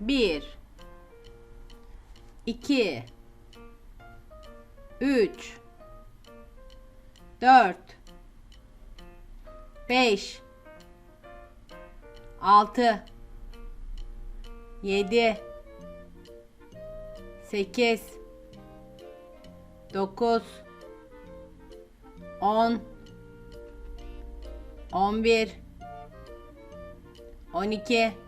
1 2 3 4 5 6 7 8 9 10 11 12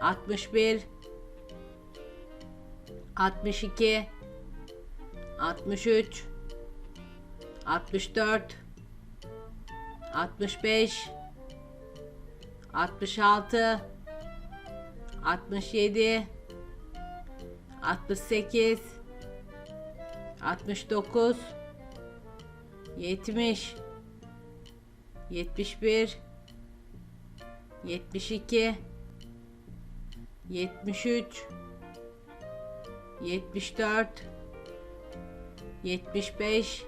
61 62 63 64 65 66 67 68 69 70 71 72 73 74 75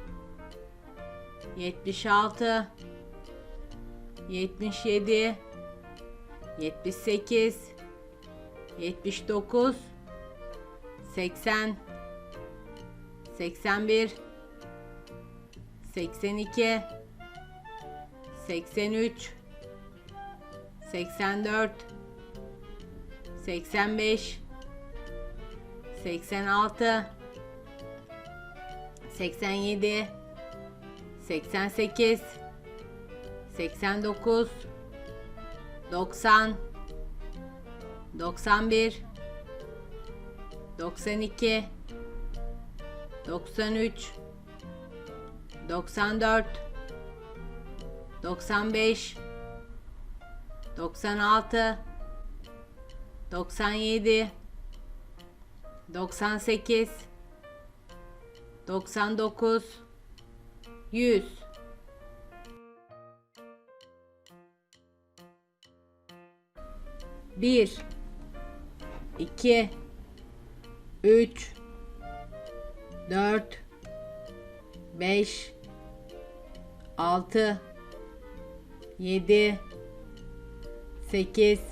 76 77 78 79 80 81 82 83 84 85 86 87 88 89 90 91 92 93 94 95 96 97 98 99 100 1 2 3 4 5 6 7 8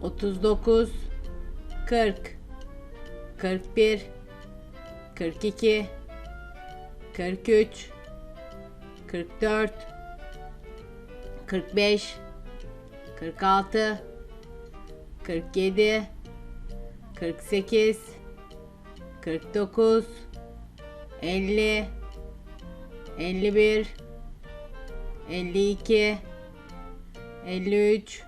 39 40 41 42 43 44 45 46 47 48 49 50 51 52 53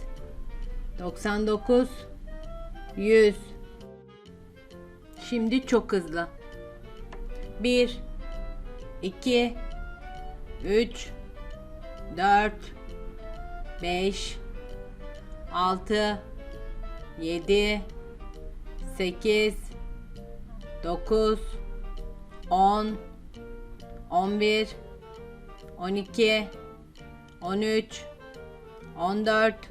99 100 Şimdi çok hızlı. 1 2 3 4 5 6 7 8 9 10 11 12 13 14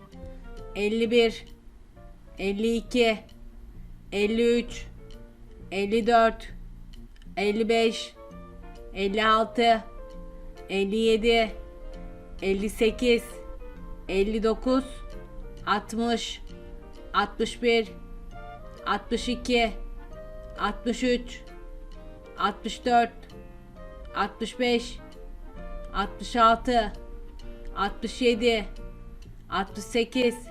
51 52 53 54 55 56 57 58 59 60 61 62 63 64 65 66 67 68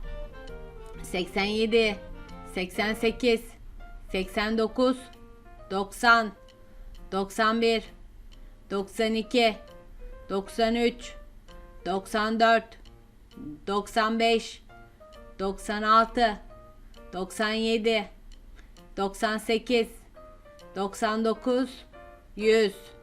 87 88 89 90 91 92 93 94 95 96 97 98 99 100